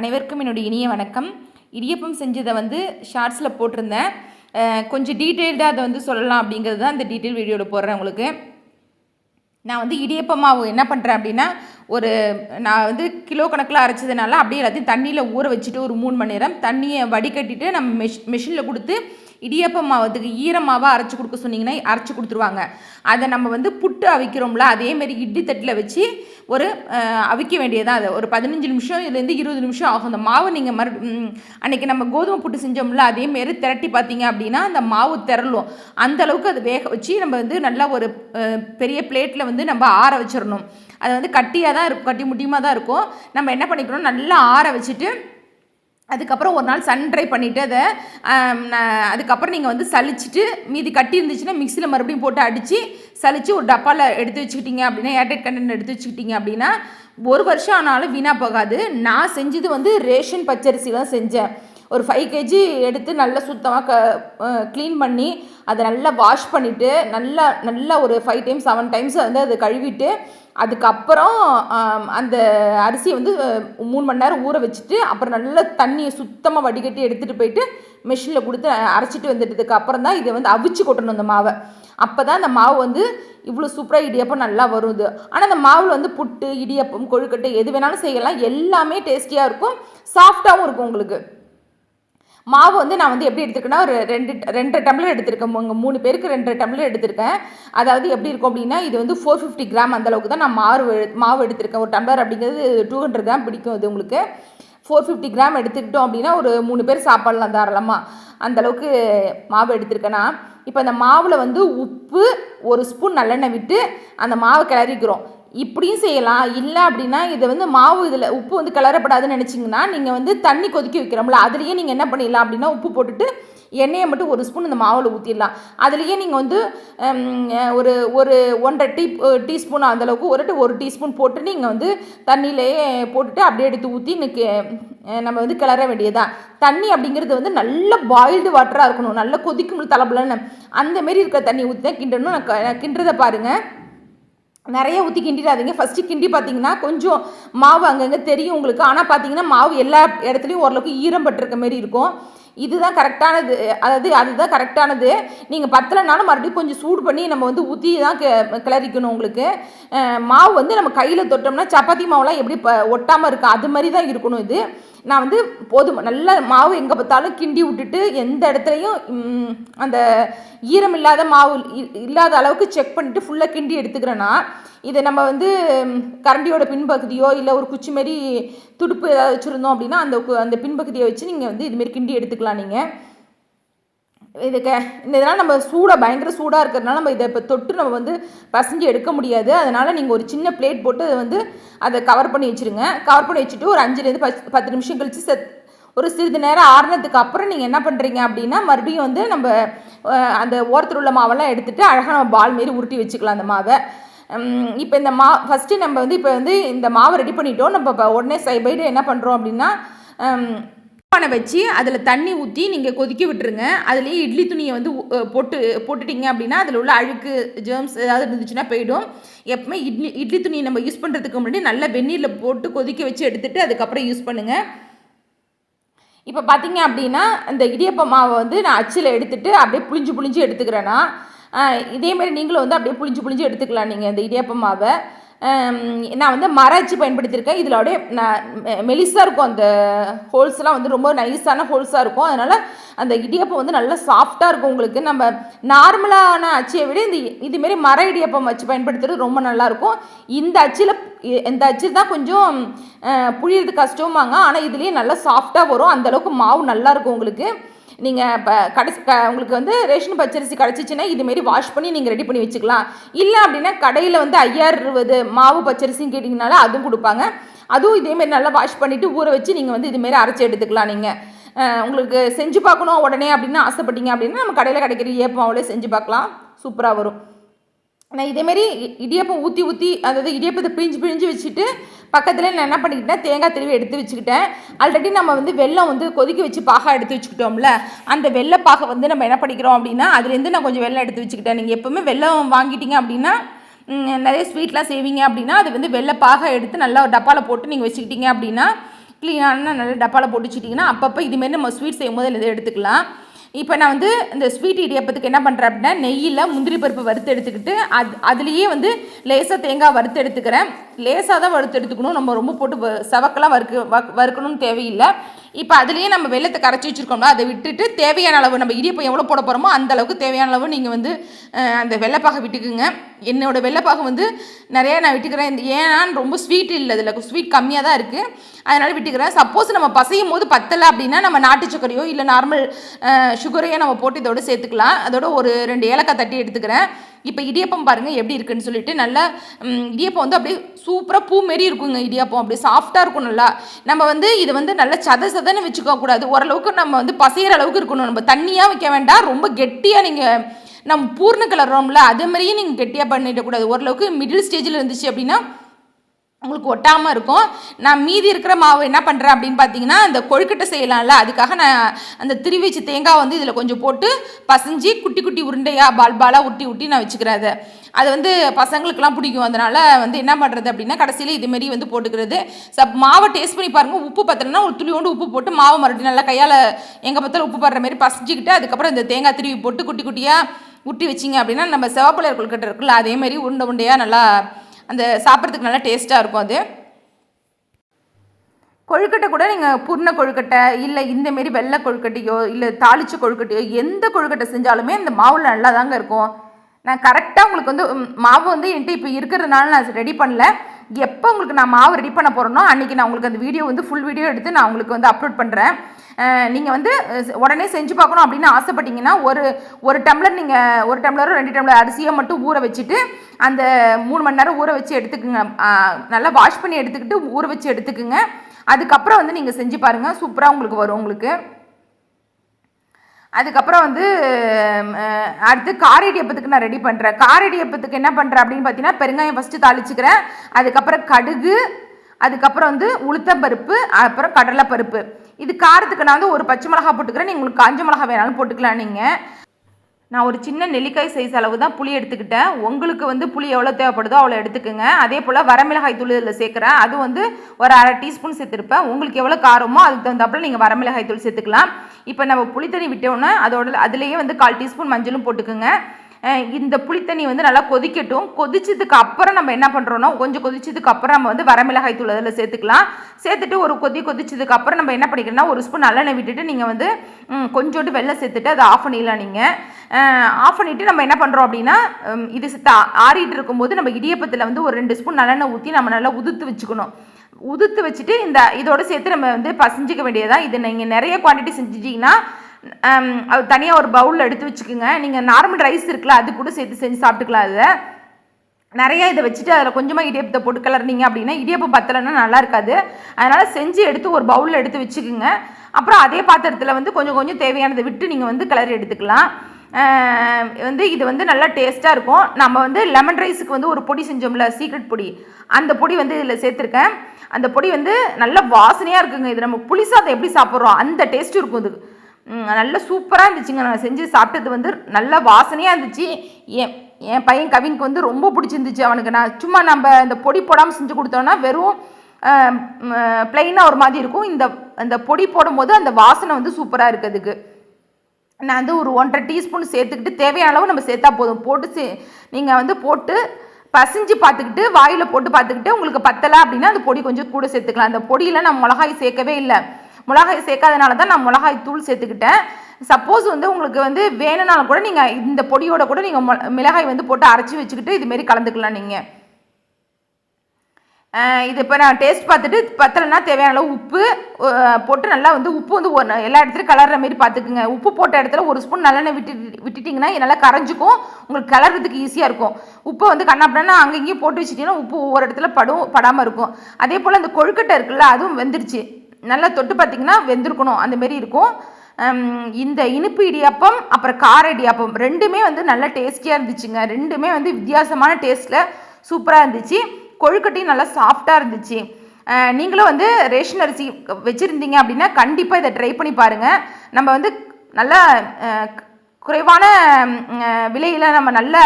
அனைவருக்கும் என்னுடைய இனிய வணக்கம். இடியப்பம் செஞ்சதை வந்து ஷார்ட்ஸில் போட்டிருந்தேன். கொஞ்சம் டீட்டெயில்டாக அதை வந்து சொல்லலாம் அப்படிங்கிறது தான் இந்த டீட்டெயில் வீடியோவில் போடுறேன் உங்களுக்கு. நான் வந்து இடியப்ப மாவு என்ன பண்ணுறேன் அப்படின்னா ஒரு நான் வந்து கிலோ கணக்கில் அரைச்சதுனால அப்படியே எல்லாத்தையும் தண்ணியில் ஊற வச்சுட்டு ஒரு மூணு மணி நேரம் தண்ணியை வடிகட்டிட்டு நம்ம மெஷ் மிஷினில் கொடுத்து இடியப்ப மாவத்துக்கு ஈரமாவாக அரைச்சி கொடுக்க சொன்னீங்கன்னா அரைச்சி கொடுத்துருவாங்க. அதை நம்ம வந்து புட்டு அவிக்கிறோம்ல அதேமாரி இட்லி தட்டில் வச்சு ஒரு அவிக்க வேண்டியதான் அது. ஒரு பதினஞ்சு நிமிஷம் இதுலேருந்து இருபது நிமிஷம் ஆகும். அந்த மாவு நீங்கள் மறு அன்றைக்கி நம்ம கோதுமை புட்டு செஞ்சோம்ல அதேமாரி திரட்டி பார்த்தீங்க அப்படின்னா அந்த மாவு திரளும். அந்த அளவுக்கு அது வேக வச்சு நம்ம வந்து நல்லா ஒரு பெரிய பிளேட்டில் வந்து நம்ம ஆற வச்சிடணும். அது வந்து கட்டியாக தான் இருக்கும் கட்டி முட்டியமாக தான் இருக்கும். நம்ம என்ன பண்ணிக்கணும்? நல்லா ஆற வச்சுட்டு அதுக்கப்புறம் ஒரு நாள் சன் ட்ரை பண்ணிவிட்டு அதை அதுக்கப்புறம் நீங்கள் வந்து சலிச்சிட்டு மீதி கட்டி இருந்துச்சுன்னா மிக்சியில் மறுபடியும் போட்டு அடித்து சளிச்சு ஒரு டப்பாவில் எடுத்து வச்சுக்கிட்டீங்க அப்படின்னா ஏர்டைட் கண்டென்ட் எடுத்து வச்சுக்கிட்டீங்க அப்படின்னா ஒரு வருஷம் ஆனாலும் வீணாக போகாது. நான் செஞ்சது வந்து ரேஷன் பச்சரிசி தான் செஞ்சேன். ஒரு ஃபைவ் கேஜி எடுத்து நல்லா சுத்தமாக க க்ளீன் பண்ணி அதை நல்லா வாஷ் பண்ணிவிட்டு நல்லா நல்லா ஒரு ஃபைவ் டைம்ஸ் செவன் டைம்ஸ் வந்து அதை கழுவிட்டு அதுக்கப்புறம் அந்த அரிசியை வந்து மூணு மணி நேரம் ஊற வச்சுட்டு அப்புறம் நல்லா தண்ணியை சுத்தமாக வடிகட்டி எடுத்துகிட்டு போயிட்டு மிஷினில் கொடுத்து அரைச்சிட்டு வந்துட்டதுக்கு அப்புறம் தான் இதை வந்து அவிச்சு கொட்டணும் அந்த மாவை. அப்போ தான் அந்த மாவு வந்து இவ்வளோ சூப்பராக இடியப்பம் நல்லா வருது ஆனால் அந்த மாவில் வந்து புட்டு இடியப்பம் கொழுக்கட்டை எது வேணாலும் செய்யலாம். எல்லாமே டேஸ்டியாக இருக்கும். சாஃப்டாகவும் இருக்கும் உங்களுக்கு. மாவு வந்து நான் வந்து எப்படி எடுத்துருக்கேன்னா ஒரு ரெண்டு ரெண்டரை டம்ளர் எடுத்திருக்கேன். உங்கள் மூணு பேருக்கு ரெண்டரை டம்ளர் எடுத்திருக்கேன். அதாவது எப்படி இருக்கும் அப்படின்னா இது வந்து ஃபோர் ஃபிஃப்டி கிராம் அந்தளவுக்கு தான் நான் மாவு மாவு எடுத்திருக்கேன். ஒரு டம்ளர் அப்படிங்கிறது டூ ஹண்ட்ரட் கிராம் பிடிக்கும் அது உங்களுக்கு. ஃபோர் ஃபிஃப்டி கிராம் எடுத்துக்கிட்டோம் அப்படின்னா ஒரு மூணு பேர் சாப்பிட்லாம் தாராளமாக அந்தளவுக்கு மாவு எடுத்திருக்கேன்னா இப்போ அந்த மாவில் வந்து உப்பு ஒரு ஸ்பூன் நல்லெண்ணெய் விட்டு அந்த மாவை கிளறிக்கிறோம். இப்படியும் செய்யலாம். இல்லை அப்படின்னா இதை வந்து மாவு இதில் உப்பு வந்து கிளறப்படாதுன்னு நினச்சிங்கன்னா நீங்கள் வந்து தண்ணி கொதிக்க வைக்கிறோம்ல அதுலேயே நீங்கள் என்ன பண்ணிடலாம் அப்படின்னா உப்பு போட்டுட்டு எண்ணெயை மட்டும் ஒரு ஸ்பூன் இந்த மாவில் ஊற்றிடலாம் அதுலேயே நீங்கள் வந்து ஒரு ஒரு ஒன்றரை டீ டீஸ்பூன் அந்தளவுக்கு ஒரு ஒரு டீஸ்பூன் போட்டு நீங்கள் வந்து தண்ணியிலேயே போட்டுட்டு அப்படியே எடுத்து ஊற்றி இன்னைக்கு நம்ம வந்து கிளற வேண்டியதான் தண்ணி அப்படிங்கிறது வந்து நல்ல பாயில்டு வாட்டராக இருக்கணும். நல்லா கொதிக்கும் தலைபலன்னு. அந்த மாரி இருக்கிற தண்ணி ஊற்றி தான் கிண்டணும். நான் க- நான் கிண்டுறதை பாருங்கள் நிறைய ஊற்றி கிண்டிடாதீங்க. ஃபஸ்ட்டு கிண்டி பார்த்தீங்கன்னா கொஞ்சம் மாவு அங்கங்கே தெரியும் உங்களுக்கு. ஆனால் பார்த்தீங்கன்னா மாவு எல்லா இடத்துலையும் ஓரளவுக்கு ஈரம் பட்டிருக்க மாரி இருக்கும். இதுதான் கரெக்டானது. அதாவது அதுதான் கரெக்டானது. நீங்கள் பத்தலைனாலும் மறுபடியும் கொஞ்சம் சூடு பண்ணி நம்ம வந்து ஊற்றி தான் கி- கிளறிக்கணும் உங்களுக்கு. மாவு வந்து நம்ம கையில் தொட்டோம்னா சப்பாத்தி மாவுலாம் எப்படி ப ஒட்டாமல் இருக்கும் அது மாதிரி தான் இருக்கணும் இது. நான் வந்து போதும் நல்ல மாவு எங்கே பார்த்தாலும் கிண்டி விட்டுட்டு எந்த இடத்துலையும் அந்த ஈரம் இல்லாத மாவு இ- இல்லாத அளவுக்கு செக் பண்ணிட்டு ஃபுல்லாக கிண்டி எடுத்துக்கிறேன்னா இதை நம்ம வந்து கரண்டியோட பின்பகுதியோ இல்லை ஒரு குச்சி மாரி துடுப்பு ஏதாவது வச்சுருந்தோம் அப்படின்னா அந்த அந்த பின்பகுதியை வச்சு நீங்கள் வந்து இதுமாரி கிண்டி எடுத்துக்கலாம் நீங்கள் இதுக்கு இந்த இதெல்லாம் நம்ம சூடாக பயங்கர சூடாக இருக்கிறதுனால நம்ம இதை இப்போ தொட்டு நம்ம வந்து பசஞ்சு எடுக்க முடியாது. அதனால் நீங்கள் ஒரு சின்ன பிளேட் போட்டு அதை வந்து அதை கவர் பண்ணி வச்சுருங்க. கவர் பண்ணி வச்சுட்டு ஒரு அஞ்சுலேருந்து பத்து பத்து நிமிஷம் கழித்து செத் ஒரு சிறிது நேரம் ஆறுனதுக்கு அப்புறம் நீங்கள் என்ன பண்ணுறீங்க அப்படின்னா மறுபடியும் வந்து நம்ம அந்த ஓரத்தில் உள்ள மாவெல்லாம் எடுத்துகிட்டு அழகாக நம்ம பால் மாரி உருட்டி வச்சுக்கலாம் அந்த மாவை. இப்போ இந்த மா ஃபஸ்ட்டு நம்ம வந்து இப்போ வந்து இந்த மாவை ரெடி பண்ணிட்டோம். நம்ம இப்போ உடனே சைபைடு என்ன பண்ணுறோம் அப்படின்னா பானை வச்சு அதில் தண்ணி ஊற்றி நீங்கள் கொதிக்க விட்டுருங்க. அதுலேயே இட்லி துணியை வந்து போட்டு போட்டுட்டீங்க அப்படின்னா அதில் உள்ள அழுக்கு ஜேர்ம்ஸ் ஏதாவது இருந்துச்சுன்னா போயிடும். எப்பவுமே இட்லி இட்லி துணியை நம்ம யூஸ் பண்ணுறதுக்கு முன்னாடி நல்லா வெந்நீரில் போட்டு கொதிக்க வச்சு எடுத்துகிட்டு அதுக்கப்புறம் யூஸ் பண்ணுங்கள் இப்போ பார்த்தீங்க அப்படின்னா இந்த இடியப்ப மாவை வந்து நான் அச்சில் எடுத்துகிட்டு அப்படியே புளிஞ்சு புளிஞ்சு எடுத்துக்கிறேன்னா இதேமாரி நீங்களும் வந்து அப்படியே புளிஞ்சு புளிஞ்சு எடுத்துக்கலாம் நீங்கள் இந்த இடியப்ப மாவை. நான் வந்து மர அச்சு பயன்படுத்தியிருக்கேன். இதில் அப்படியே மெலிசாக இருக்கும் அந்த ஹோல்ஸ்லாம் வந்து ரொம்ப நைஸான ஹோல்ஸாக இருக்கும். அதனால் அந்த இடியப்பம் வந்து நல்லா சாஃப்டாக இருக்கும் உங்களுக்கு. நம்ம நார்மலான அச்சியை விட இந்த இதுமாரி மர இடியப்பம் வச்சு பயன்படுத்துறது ரொம்ப நல்லாயிருக்கும் இந்த அச்சில் இந்த அச்சு தான் கொஞ்சம் புழியிறது புழியறது கஷ்டமாங்க ஆனால் இதுலேயே நல்லா சாஃப்டாக வரும். அந்தளவுக்கு மாவு நல்லாயிருக்கும் உங்களுக்கு. நீங்கள் இப்போ கடைசி க உங்களுக்கு வந்து ரேஷன் பச்சரிசி கிடச்சிச்சின்னா இதுமாரி வாஷ் பண்ணி நீங்கள் ரெடி பண்ணி வச்சுக்கலாம். இல்லை அப்படின்னா கடையில் வந்து ஐயாயிரம் இருபது மாவு பச்சரிசின்னு கேட்டிங்கனால அதுவும் கொடுப்பாங்க. அதுவும் இதேமாரி நல்லா வாஷ் பண்ணிவிட்டு ஊற வச்சு நீங்கள் வந்து இதுமாரி அரைச்சி எடுத்துக்கலாம் நீங்கள் உங்களுக்கு செஞ்சு பார்க்கணும் உடனே அப்படின்னு ஆசைப்பட்டீங்க அப்படின்னா நம்ம கடையில் கிடைக்கிற ஏப்பமாவிலே செஞ்சு பார்க்கலாம். சூப்பராக வரும். நான் இதேமாரி இடியப்பம் ஊற்றி ஊற்றி அதாவது இடியப்பத்தை பிழிஞ்சு பிழிஞ்சு வச்சுட்டு பக்கத்தில் நான் என்ன பண்ணிக்கிட்டேன் தேங்காய் திருவி எடுத்து வச்சுக்கிட்டேன். ஆல்ரெடி நம்ம வந்து வெல்லம் வந்து கொதிக்க வச்சு பாகா எடுத்து வச்சுக்கிட்டோம்ல அந்த வெள்ளைப்பாகை வந்து நம்ம என்ன பண்ணிக்கிறோம் அப்படின்னா அதுலேருந்து நான் கொஞ்சம் வெள்ளம் எடுத்து வச்சுக்கிட்டேன். நீங்கள் எப்போவுமே வெல்லம் வாங்கிட்டீங்க அப்படின்னா நிறைய ஸ்வீட்லாம் செய்வீங்க அப்படின்னா அது வந்து வெள்ளைப்பாக எடுத்து நல்லா ஒரு டப்பாவில் போட்டு நீங்கள் வச்சுக்கிட்டீங்க அப்படின்னா க்ளீனான நல்ல டப்பாவில் போட்டு வச்சுட்டிங்கன்னா அப்பப்போ இதுமாரி நம்ம ஸ்வீட் செய்யும் போது இதை எடுத்துக்கலாம். இப்போ நான் வந்து இந்த ஸ்வீட் இடியப்பத்துக்கு என்ன பண்ணுறேன் அப்படின்னா நெய்யில் முந்திரி பருப்பு வறுத்து எடுத்துக்கிட்டு அது அதுலேயே வந்து லேசாக தேங்காய் வறுத்து எடுத்துக்கிறேன். லேசாக தான் வறுத்து எடுத்துக்கணும். நம்ம ரொம்ப போட்டு வ- செவக்கெல்லாம் வறுக்க வ- வறுக்கணும்னு தேவையில்லை. இப்போ அதுலேயே நம்ம வெள்ளத்தை கரைச்சி வச்சுருக்கோம்னா அதை விட்டுட்டு தேவையான அளவு நம்ம இடியப்பம் எவ்வளோ போட போகிறோமோ அந்த அளவுக்கு தேவையான அளவு நீங்கள் வந்து அந்த வெள்ளைப்பாகை விட்டுக்குங்க. என்னோடய வெள்ளைப்பாகை வந்து நிறையா நான் விட்டுக்கிறேன். இந்த ஏன்னா ரொம்ப ஸ்வீட் இல்லை இதில். ஸ்வீட் கம்மியாக தான் இருக்குது அதனால் விட்டுக்கிறேன். சப்போஸ் நம்ம பசையும் போது பத்தலை அப்படின்னா நம்ம நாட்டு சர்க்கரையோ இல்லை நார்மல் சுகரையோ நம்ம போட்டு இதோட சேர்த்துக்கலாம். அதோட ஒரு ரெண்டு ஏலக்காய் தட்டி எடுத்துக்கிறேன். இப்போ இடியப்பம் பாருங்கள் எப்படி இருக்குன்னு சொல்லிட்டு நல்லா இடியப்பம் வந்து அப்படியே சூப்பராக பூ மாரி இருக்குங்க இடியப்பம். அப்படியே சாஃப்டாக இருக்கும் நல்லா. நம்ம வந்து இது வந்து நல்லா சத சதன்னு வச்சுக்க கூடாது. ஓரளவுக்கு நம்ம வந்து பசையிற அளவுக்கு இருக்கணும். நம்ம தண்ணியாக வைக்க வேண்டாம். ரொம்ப கெட்டியாக நீங்கள் நம்ம பூர்ண கலர்றோம்ல அதே மாதிரியே நீங்கள் கெட்டியாக பண்ணிடக்கூடாது. ஓரளவுக்கு மிடில் ஸ்டேஜில் இருந்துச்சு அப்படின்னா உங்களுக்கு ஒட்டாமல் இருக்கும். நான் மீதி இருக்கிற மாவு என்ன பண்ணுறேன் அப்படின்னு பார்த்தீங்கன்னா இந்த கொழுக்கட்டை செய்யலாம்ல அதுக்காக நான் அந்த திருவிச்சு தேங்காய் வந்து இதில் கொஞ்சம் போட்டு பசஞ்சு குட்டி குட்டி உருண்டையாக பால் பாலாக உட்டி உட்டி நான் வச்சுக்கிறேன் அதை அது வந்து பசங்களுக்கெல்லாம் பிடிக்கும். அதனால் வந்து என்ன பண்ணுறது அப்படின்னா கடைசியில் இதுமாரி வந்து போட்டுக்கிறது. சப் மாவை டேஸ்ட் பண்ணி பாருங்கள் உப்பு பத்தலைன்னா ஒரு துளியோண்டு உப்பு போட்டு மாவை மறுபடியும் நல்லா கையால் எங்கே பார்த்தாலும் உப்பு படுற மாதிரி பசஞ்சிக்கிட்டு அதுக்கப்புறம் இந்த தேங்காய் திருவி போட்டு குட்டி குட்டியாக உட்டி வச்சிங்க அப்படின்னா நம்ம செவப்பிள்ளையர் கொழுக்கட்டை இருக்குல்ல அதே மாதிரி உருண்டை உண்டையாக நல்லா அந்த சாப்பிட்றதுக்கு நல்லா டேஸ்ட்டாக இருக்கும் அது. கொழுக்கட்டை கூட நீங்கள் புர்ண கொழுக்கட்டை இல்லை இந்தமாரி வெள்ளை கொழுக்கட்டையோ இல்லை தாளிச்ச கொழுக்கட்டையோ எந்த கொழுக்கட்டை செஞ்சாலுமே இந்த மாவில் நல்லா தாங்க இருக்கும். நான் கரெக்டாக உங்களுக்கு வந்து மாவு வந்து என்கிட்ட இப்போ இருக்கிறதுனால நான் ரெடி பண்ணல. எப்போ உங்களுக்கு நான் மாவு ரெடி பண்ண போகிறேனோ அன்றைக்கி நான் உங்களுக்கு அந்த வீடியோ வந்து ஃபுல் வீடியோ எடுத்து நான் உங்களுக்கு வந்து அப்லோட் பண்ணுறேன் நீங்கள் வந்து உடனே செஞ்சு பார்க்கணும் அப்படின்னு ஆசைப்பட்டீங்கன்னா ஒரு ஒரு டம்ளர் நீங்கள் ஒரு டம்ளரோ ரெண்டு டம்ளர் அரிசியை மட்டும் ஊற வச்சுட்டு அந்த மூணு மணி நேரம் ஊற வச்சு எடுத்துக்குங்க. நல்லா வாஷ் பண்ணி எடுத்துக்கிட்டு ஊற வச்சு எடுத்துக்குங்க. அதுக்கப்புறம் வந்து நீங்கள் செஞ்சு பாருங்கள் சூப்பராக உங்களுக்கு வரும் உங்களுக்கு. அதுக்கப்புறம் வந்து அடுத்து காரடியப்பத்துக்கு நான் ரெடி பண்ணுறேன் காரடியப்பத்துக்கு என்ன பண்ணுறேன் அப்படின்னு பார்த்தீங்கன்னா பெருங்காயம் ஃபஸ்ட்டு தாளிச்சுக்கிறேன். அதுக்கப்புறம் கடுகு அதுக்கப்புறம் வந்து உளுத்தம்பருப்பு அப்புறம் கடலைப்பருப்பு இது காரத்துக்கு நான் வந்து ஒரு பச்சை மிளகா போட்டுக்கிறேன். நீங்கள் உங்களுக்கு காஞ்ச மிளகா வேணாலும் போட்டுக்கலாம் நீங்கள் நான் ஒரு சின்ன நெல்லிக்காய் சைஸ் அளவு தான் புளி எடுத்துக்கிட்டேன். உங்களுக்கு வந்து புளி எவ்வளோ தேவைப்படுதோ அவ்வளோ எடுத்துக்கோங்க. அதே போல் வரமிளகாய் தூள் இதில் சேர்க்குறேன். அது வந்து ஒரு அரை டீஸ்பூன் சேர்த்துருப்பேன். உங்களுக்கு எவ்வளோ காரமோ அதுக்கு தகுந்தாப்புல நீங்கள் வரமிளகாய் தூள் சேர்த்துக்கலாம். இப்போ நம்ம புளித்தண்ணி விட்டோன்னே அதோட அதுலேயே வந்து கால் டீஸ்பூன் மஞ்சளும் போட்டுக்கோங்க. இந்த புளித்தண்ணி வந்து நல்லா கொதிக்கட்டும். கொதிச்சதுக்கு அப்புறம் நம்ம என்ன பண்ணுறோன்னா கொஞ்சம் கொதிச்சதுக்கு அப்புறம் நம்ம வந்து வரமிளகாய் தூள் அதில் சேர்த்துக்கலாம். சேர்த்துட்டு ஒரு கொதி கொதிச்சதுக்கு அப்புறம் நம்ம என்ன பண்ணிக்கணும்னா ஒரு ஸ்பூன் நல்லெண்ணெய் விட்டுட்டு நீங்கள் வந்து கொஞ்சோண்டு வெள்ளம் சேர்த்துட்டு அதை ஆஃப் பண்ணிடலாம் நீங்கள் ஆஃப் பண்ணிவிட்டு நம்ம என்ன பண்ணுறோம் அப்படின்னா இது சித்த ஆறிட்டு இருக்கும்போது நம்ம இடியப்பத்தில் வந்து ஒரு ரெண்டு ஸ்பூன் நல்லெண்ணெய் ஊற்றி நம்ம நல்லா உதுத்து வச்சுக்கணும். உதுத்து வச்சுட்டு இந்த இதோட சேர்த்து நம்ம வந்து பசஞ்சிக்க வேண்டியதான் இது நீங்கள் நிறைய குவான்டிட்டி செஞ்சிட்டிங்கன்னா அது தனியாக ஒரு பவுலில் எடுத்து வச்சுக்கோங்க. நீங்கள் நார்மல் ரைஸ் இருக்குல்ல அது கூட சேர்த்து செஞ்சு சாப்பிட்டுக்கலாம் அதை நிறைய இதை வச்சுட்டு அதில் கொஞ்சமாக இடியப்பத்தை போட்டு கிளறினீங்க அப்படின்னா இடியப்பம் பத்தலைன்னா நல்லா இருக்காது. அதனால் செஞ்சு எடுத்து ஒரு பவுலில் எடுத்து வச்சுக்கோங்க. அப்புறம் அதே பாத்திரத்தில் வந்து கொஞ்சம் கொஞ்சம் தேவையானதை விட்டு நீங்கள் வந்து கிளறி எடுத்துக்கலாம். வந்து இது வந்து நல்லா டேஸ்ட்டாக இருக்கும். நம்ம வந்து லெமன் ரைஸுக்கு வந்து ஒரு பொடி செஞ்சோம்ல சீக்ரெட் பொடி. அந்த பொடி வந்து இதில் சேர்த்துருக்கேன். அந்த பொடி வந்து நல்ல வாசனையாக இருக்குங்க. இது நம்ம புளிசாதம் எப்படி சாப்பிட்றோம் அந்த டேஸ்ட்டும் இருக்கும் இது நல்ல சூப்பராக இருந்துச்சுங்க. நான் செஞ்சு சாப்பிட்டது வந்து நல்ல வாசனையாக இருந்துச்சு. என் என் பையன் கவினுக்கு வந்து ரொம்ப பிடிச்சிருந்துச்சு அவனுக்கு. நான் சும்மா நம்ம இந்த பொடி போடாமல் செஞ்சு கொடுத்தோன்னா வெறும் ப்ளைனாக ஒரு மாதிரி இருக்கும். இந்த அந்த பொடி போடும்போது அந்த வாசனை வந்து சூப்பராக இருக்குதுக்கு நான் வந்து ஒரு ஒன்றரை டீஸ்பூன் சேர்த்துக்கிட்டு தேவையான அளவு நம்ம சேர்த்தா போதும். போட்டு சே நீங்கள் வந்து போட்டு பசிஞ்சு பார்த்துக்கிட்டு வாயில் போட்டு பார்த்துக்கிட்டு உங்களுக்கு பத்தலை அப்படின்னா அந்த பொடி கொஞ்சம் கூட சேர்த்துக்கலாம். அந்த பொடியில் நான் மிளகாய் சேர்க்கவே இல்லை. மிளகாய் சேர்க்காதனால தான் நான் மிளகாய் தூள் சேர்த்துக்கிட்டேன். சப்போஸ் வந்து உங்களுக்கு வந்து வேணும்னாலும் கூட நீங்கள் இந்த பொடியோட கூட நீங்கள் மிளகாய் வந்து போட்டு அரைச்சி வச்சுக்கிட்டு இதுமாரி கலந்துக்கலாம் நீங்கள் இது இப்போ நான் டேஸ்ட் பார்த்துட்டு பத்தலைன்னா தேவையான அளவு உப்பு போட்டு நல்லா வந்து உப்பு வந்து ஒரு எல்லா இடத்துலையும் கலர்ற மாதிரி பார்த்துக்குங்க. உப்பு போட்ட இடத்துல ஒரு ஸ்பூன் நல்லெண்ணெய் விட்டு விட்டுட்டிங்கன்னா நல்லா கரைஞ்சிக்கும். உங்களுக்கு கலர்றதுக்கு ஈஸியாக இருக்கும். உப்பை வந்து கண்ணாப்பினா அங்கங்கேயும் போட்டு வச்சுட்டிங்கன்னா உப்பு ஒவ்வொரு இடத்துல படும் படாமல் இருக்கும். அதே போல் அந்த கொழுக்கட்டை இருக்குல்ல அதுவும் வெந்துருச்சு. நல்லா தொட்டு பார்த்தீங்கன்னா வெந்திருக்கணும். அந்த மாரி இருக்கும். இந்த இனிப்பு இடியாப்பம் அப்புறம் கார இடியாப்பம் ரெண்டுமே வந்து நல்லா டேஸ்டியாக இருந்துச்சுங்க. ரெண்டுமே வந்து வித்தியாசமான டேஸ்ட்டில் சூப்பராக இருந்துச்சு. கொழுக்கட்டையும் நல்லா சாஃப்டாக இருந்துச்சு. நீங்களும் வந்து ரேஷன் அரிசி வச்சுருந்தீங்க அப்படின்னா கண்டிப்பாக இதை ட்ரை பண்ணி பாருங்கள் நம்ம வந்து நல்லா குறைவான விலையில் நம்ம நல்ல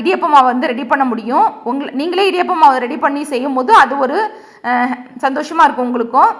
இடியப்பமாவை வந்து ரெடி பண்ண முடியும். உங்களை நீங்களே இடியப்பமாவை ரெடி பண்ணி செய்யும் போது அது ஒரு சந்தோஷமாக இருக்கும் உங்களுக்கும்.